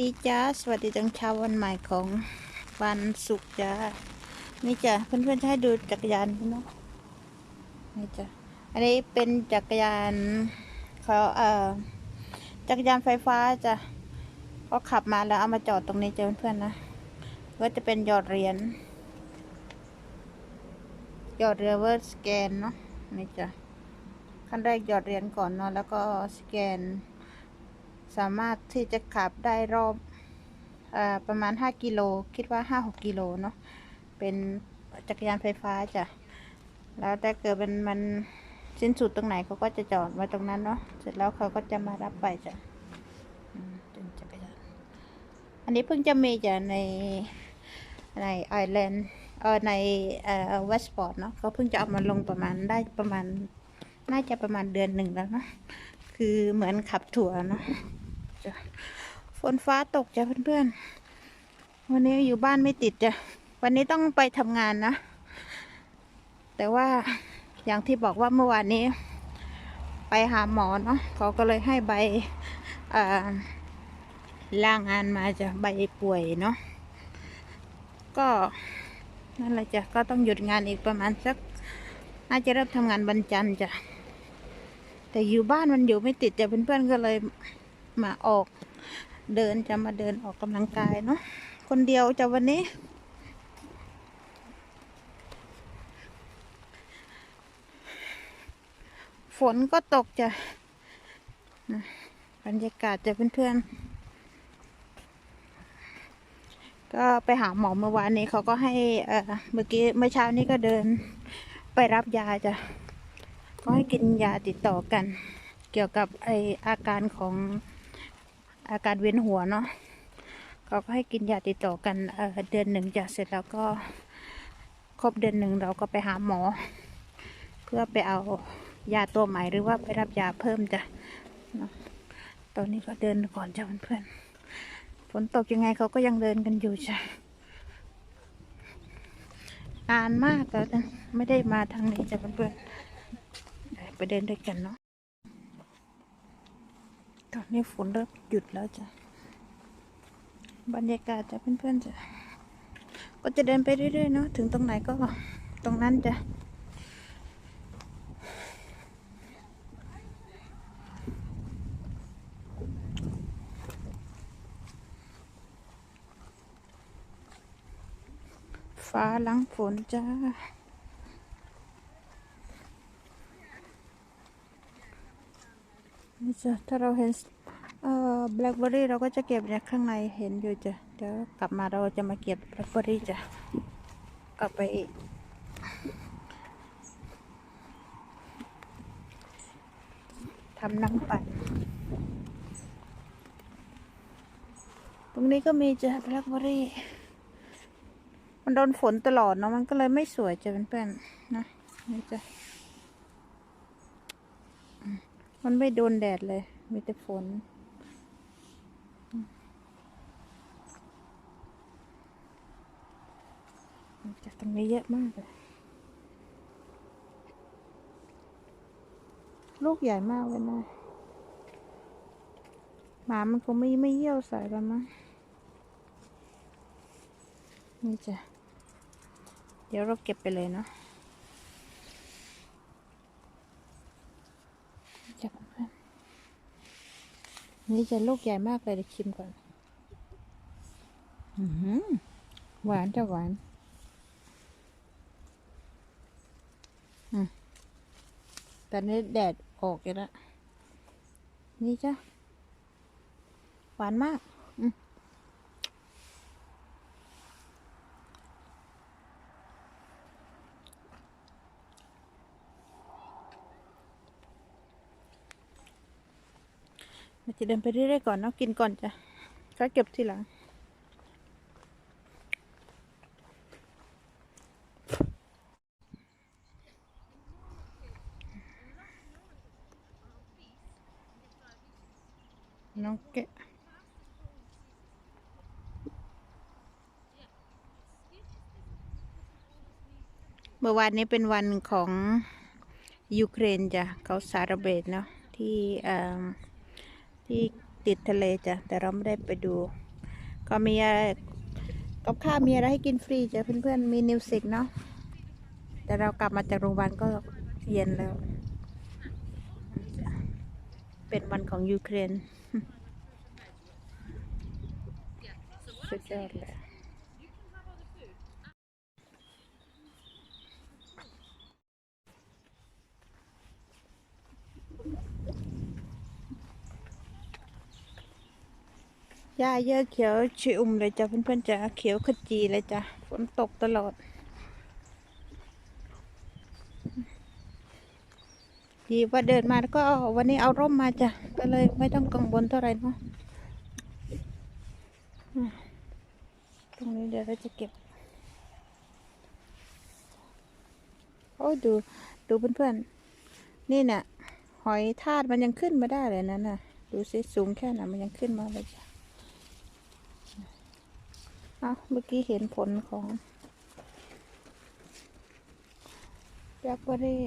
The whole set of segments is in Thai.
ดีจ้า สวัสดีตอนเช้าวันใหม่ของวันศุกร์จ้า นี่จ้ะเพื่อนๆจะให้ดูจักรยานพี่น้องนี่จ้ะอันนี้เป็นจักรยานเขาเอ่อจักรยานไฟฟ้าจ้ะเขาขับมาแล้วเอามาจอดตรงนี้จ้ะเพื่อนๆนะ ก็จะเป็นหยอดเหรียญหยอดเรเวอร์สแกนเนาะนี่จ้ะขั้นแรกหยอดเหรียญก่อนเนาะแล้วก็สแกน สามารถที่จะขับได้รอบอประมาณ 5 กิโล คิดว่า 5-6 กิโลเนาะ เป็นจักรยานไฟฟ้าจ้ะ แล้วถ้าเกิดเป็นมันสิ้นสุดตรงไหนเขาก็จะจอดไว้ตรงนั้นเนาะ เสร็จแล้วเขาก็จะมารับไปจ้ะเป็นจักรยาน อันนี้เพิ่งจะมีจ้ะในในไอแลนด์เออในเอ่อเวสปอร์ตเนาะเขาเพิ่งจะเอามาลงประมาณได้ประมาณ น่าจะประมาณเดือนหนึ่งแล้วเนาะคือเหมือนขับถั่วเนาะ จ้ะฝนฟ้าตกจ้ะเพื่อนๆ วันนี้อยู่บ้านไม่ติดจ้ะ วันนี้ต้องไปทำงานนะ แต่ว่าอย่างที่บอกว่าเมื่อวานนี้ ไปหาหมอเนาะเขาก็เลยให้ใบลางานมาจ้ะใบป่วยเนาะก็นั่นแหละจ้ะก็ต้องหยุดงานอีกประมาณสัก น่าจะเริ่มทำงานวันจันทร์จ้ะแต่อยู่บ้านมันอยู่ไม่ติดจ้ะเพื่อนๆก็เลย มาออก เดินจะมาเดินออกกำลังกายเนาะคนเดียวจะวันนี้ ฝนก็ตกจะบรรยากาศจะเพื่อนๆ ก็ไปหาหมอเมื่อวานนี้เขาก็ให้เอ่อเมื่อกี้เมื่อเช้านี้ก็เดินไปรับยาจ้ะก็ให้กินยาติดต่อกัน เกี่ยวกับไออาการของ อาการเวียนหัวเนาะเขาก็ให้กินยาติดต่อกันเเดือนหนึ่งจะเสร็จแล้วก็ครบเดือนหนึ่งเราก็ไปหาหมอ เพื่อไปเอายาตัวใหม่หรือว่าไปรับยาเพิ่มจ้ะเนาะตอนนี้ก็เดินก่อนจ้ะเพื่อนๆฝนตกยังไงเขาก็ยังเดินกันอยู่จ้ะนานมากแล้วนะไม่ได้มาทางนี้จ้ะเพื่อนๆไปเดินด้วยกันเนาะ ตอนนี้ฝนเริ่มหยุดแล้วจ้ะ บรรยากาศจะเพื่อนๆจ้ะ ก็จะเดินไปเรื่อยๆเนาะ ถึงตรงไหนก็ตรงนั้นจ้ะฟ้าหลังฝนจ้า นี่จ้ะถ้าเราเห็นเอ่อแบล็คเบอรี่เราก็จะเก็บจากข้างในเห็นอยู่จ้ะเดี๋ยวกลับมาเราจะมาเก็บแบล็คเบอรี่จ้ะเอาไปทำน้ำปั่นตรงนี้ก็มีจ้ะแบล็คเบอรี่มันโดนฝนตลอดเนาะมันก็เลยไม่สวยจ้ะเพื่อนๆนะนี่จ้ะ มันไม่โดนแดดเลย มีแต่ฝน จากตรงนี้เยอะมากเลย ลูกใหญ่มากเลยนะหมามันคงไม่ไม่เยี่ยวใส่แล้วมั้งนี่จ้ะ เดี๋ยวเราเก็บไปเลยเนาะ จับเพื่อน นี่จะลูกใหญ่มากเลยเดี๋ยวชิมก่อนอือหือหวานจะหวานอืมแต่นี้แดดออกอยู่แล้วนี่จ้ะ หวานมาก อื มันจะเดินไปเรื่อยๆก่อนเนาะกินก่อนจ้ะก็เก็บทีหลังน้องแกะเมื่อวานนี้เป็นวันของยูเครนจ้ะเขาสารเบตเนาะที่อ่อ ที่ติดทะเลจ้ะแต่เราไม่ได้ไปดู ก็มีกับข้าวมีอะไรให้กินฟรีจ้ะเพื่อนๆมีนิวสิกเนาะแต่เรากลับมาจากโรงพยาบาลก็เย็นแล้ว เป็นวันของยูเครนสุดยอดเลย หญ้าเยอะเขียวชิอุ่มเลยจ้ะเพื่อนๆจ้ะเขียวขจีเลยจ้ะฝนตกตลอด ดีว่าเดินมาแล้วก็วันนี้เอาร่มมาจ้ะก็เลยไม่ต้องกังวลเท่าไหร่เนาะอืมตรงนี้เดี๋ยวเราจะเก็บ โอ้ดูดูเพื่อนๆ นี่น่ะ หอยทากมันยังขึ้นมาได้เลยนั่นน่ะ ดูสิสูงแค่ไหนมันยังขึ้นมาเลยจ้ะ อะเมื่อกี้เห็นผลของแบล็คเบอรี่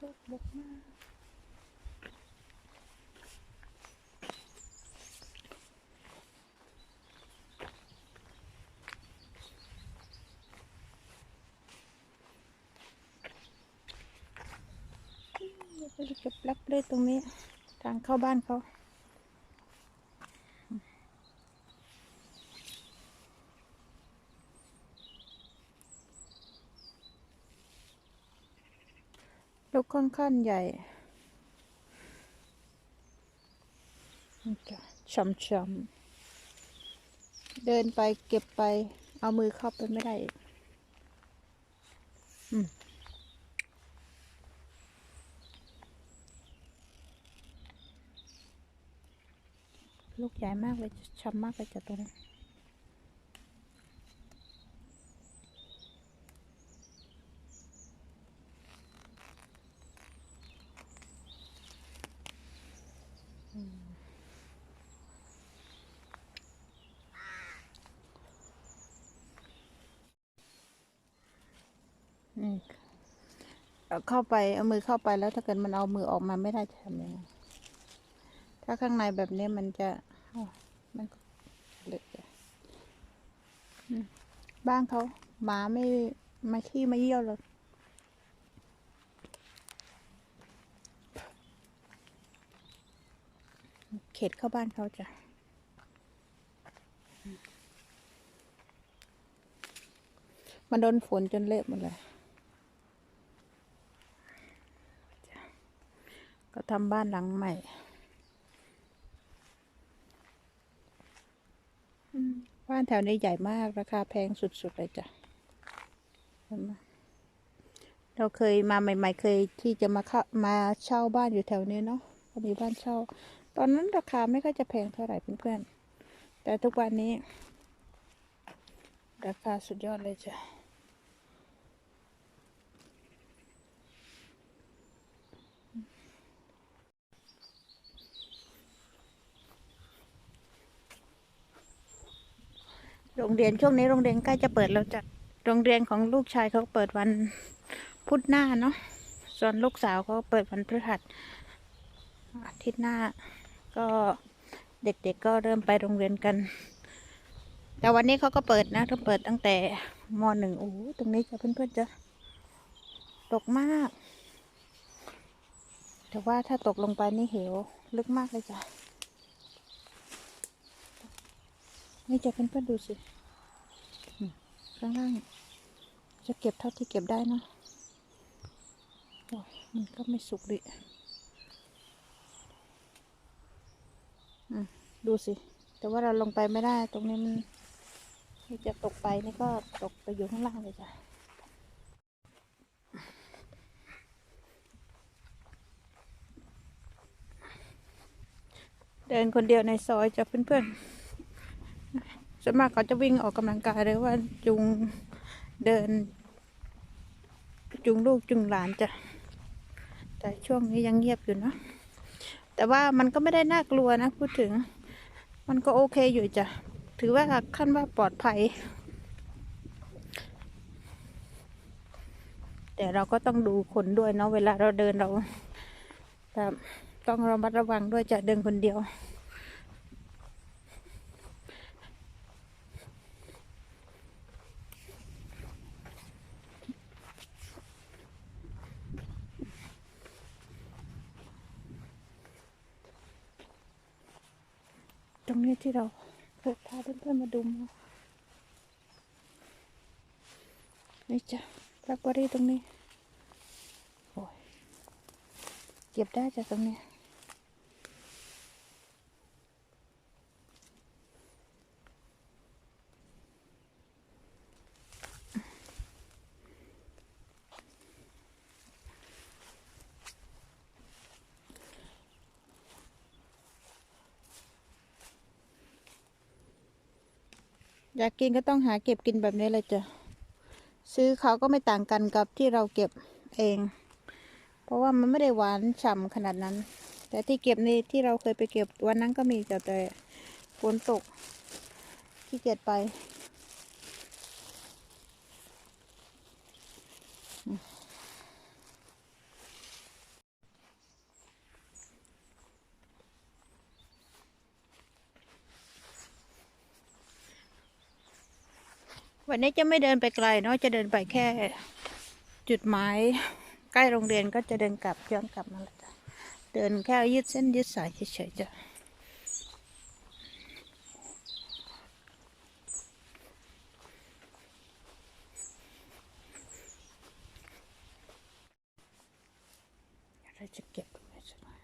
ลูกบกมากเราไปเก็บแบล็คเลยตรงนี้ ทางเข้าบ้านเขา ค่อนข้างใหญ่นี่จ้ะช้ำๆ เดินไปเก็บไป เอามือเข้าไปไม่ได้อีกอืมลูกใหญ่มากเลยช้ำมากเลยจ้ะตัวนี้ นี่เอาเข้าไปเอามือเข้าไปแล้วถ้าเกิดมันเอามือออกมาไม่ได้จะทำยังไงถ้าข้างในแบบนี้มันจะอ้าวมันก็เละจ้ะอืมบ้านเขาหมาไม่มาขี้มาเยี่ยวเลย เขตเข้าบ้านเขาจ้ะมันโดนฝนจนเละหมดเลย ก็ทำบ้านหลังใหม่บ้านแถวนี้ใหญ่มาก ราคาแพงสุด ๆ เลยจ้ะเห็นไหมเราเคยมาใหม่ ๆ เคยที่จะมาเข้ามาเช่าบ้านอยู่แถวนี้เนาะก็มีบ้านเช่า ตอนนั้นราคาไม่ค่อยจะแพงเท่าไหร่เพื่อนๆ แต่ทุกวันนี้ ราคาสุดยอดเลยจ้ะโรงเรียนช่วงนี้โรงเรียนใกล้จะเปิดแล้วจ้ะ โรงเรียนของลูกชายเขาเปิดวันพุธหน้าเนาะ ส่วนลูกสาวเขาเปิดวันพฤหัสอาทิตย์หน้า ก็เด็กๆก็เริ่มไปโรงเรียนกัน แต่วันนี้เขาก็เปิดนะเขาเปิดตั้งแต่มหนึ่งโอ้โหตรงนี้จะเพื่อนๆจะตกมาก แต่ว่าถ้าตกลงไปนี่เหวลึกมากเลยจ้ะ นี่จะเพื่อนๆดูสิ ข้างล่าง จะเก็บเท่าที่เก็บได้นะโอ้ยมันก็ไม่สุกดิ อืม ดูสิ แต่ว่าเราลงไปไม่ได้ ตรงนี้มันที่จะตกไปนี่ก็ตกไปอยู่ข้างล่างเลยจ้ะเดินคนเดียวในซอยจะเพื่อนๆส่วนมากเขาจะวิ่งออกกำลังกายหรือว่าจุงเดิน จุงลูกจุงหลานจ้ะแต่ช่วงนี้ยังเงียบอยู่เนอะ แต่ว่ามันก็ไม่ได้น่ากลัวนะพูดถึง มันก็โอเคอยู่จ้ะ ถือว่าขั้นว่าปลอดภัย แต่เราก็ต้องดูคนด้วยเนาะเวลาเราเดินเราแบบต้องระมัดระวังด้วยจะเดินคนเดียว ตรงนี้ที่เราเคยพาเพื่อนๆมาดูมานี่จ้ะแบล็คเบอรี่ตรงนี้ โอ้ยเก็บได้จากตรงนี้ อยากกินก็ต้องหาเก็บกินแบบนี้เลยจ้ะ ซื้อเขาก็ไม่ต่างกันกับที่เราเก็บเอง เพราะว่ามันไม่ได้หวานฉ่ำขนาดนั้น แต่ที่เก็บนี่ที่เราเคยไปเก็บวันนั้นก็มีแต่แต่ฝนตกขี้เกียจไป วันนี้จะไม่เดินไปไกลเนาะจะเดินไปแค่ จุดหมายใกล้โรงเรียนก็จะเดินกลับย้อนกลับมาแล้วจ้ะเดินแค่ยืดเส้นยืดสายเฉยๆจ้ะเราจะเก็บตรงนี้สักหน่อย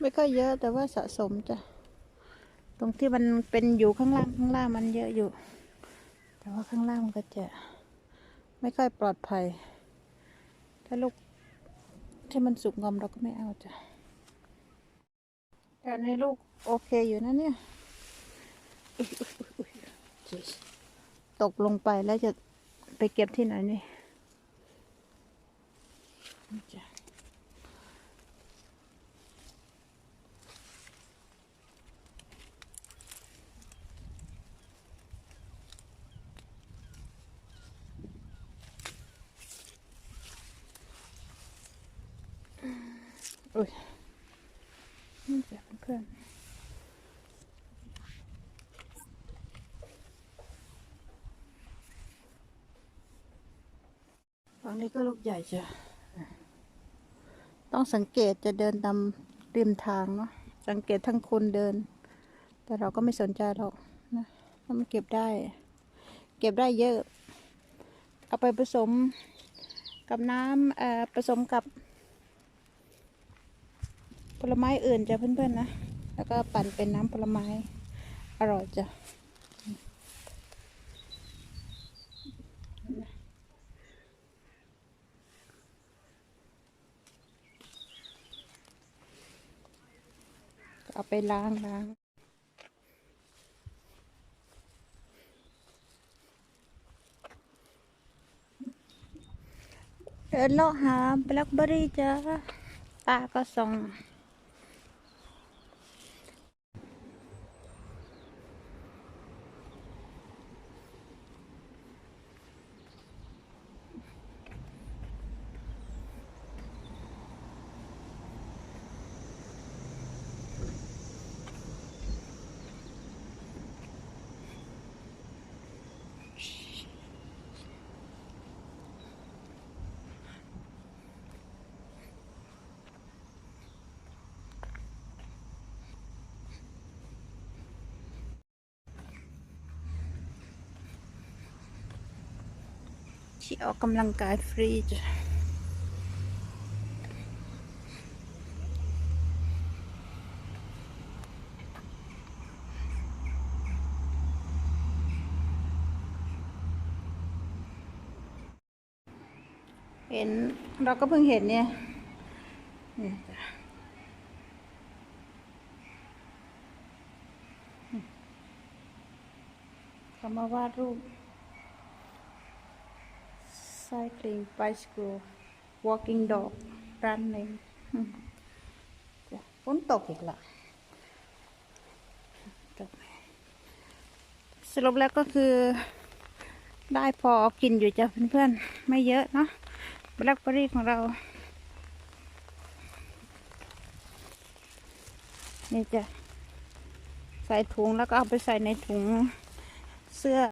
ไม่ค่อยเยอะแต่ว่าสะสมจ้ะ ตรงที่มันเป็นอยู่ข้างล่างข้างล่างมันเยอะอยู่ แต่ว่าข้างล่างมันก็จะไม่ค่อยปลอดภัย ถ้าลูกที่มันสุกงอมเราก็ไม่เอาจ้ะแต่ในลูกโอเคอยู่นะเนี่ย ตกลงไปแล้วจะไปเก็บที่ไหนนี่ อุ้ยนี่จ้ะเพื่อนฝั่งนี้ก็ลูกใหญ่จ้ะต้องสังเกตจะเดินตามริมทางเนาะสังเกตทั้งคนเดิน แต่เราก็ไม่สนใจหรอกนะเพรามันเก็บได้ เก็บได้เยอะ เอาไปผสมกับน้ำเอ่อผสมกับ ผลไม้อื่นจ้ะเพื่อนๆนะ แล้วก็ปั่นเป็นน้ำผลไม้ อร่อยจ้ะเอาไปล้างล้างเดินเลาะหาแบล็คเบอรี่จ้าตาก็ส่อง ที่ออกกำลังกายฟรีเห็นเราก็เพิ่งเห็นเนี่ยนี่จ้ะคำว่าวาดรูป cycling bicycle walking dog running อืมจ้ะฝนตกอีกละตกสรุปแล้วก็คือ ได้พอกินอยู่จ้ะเพื่อนๆ ไม่เยอะเนาะแบล็คเบอรี่ของเรา นี่จะใส่ถุงแล้วก็เอาไปใส่ในถุงเสื้อ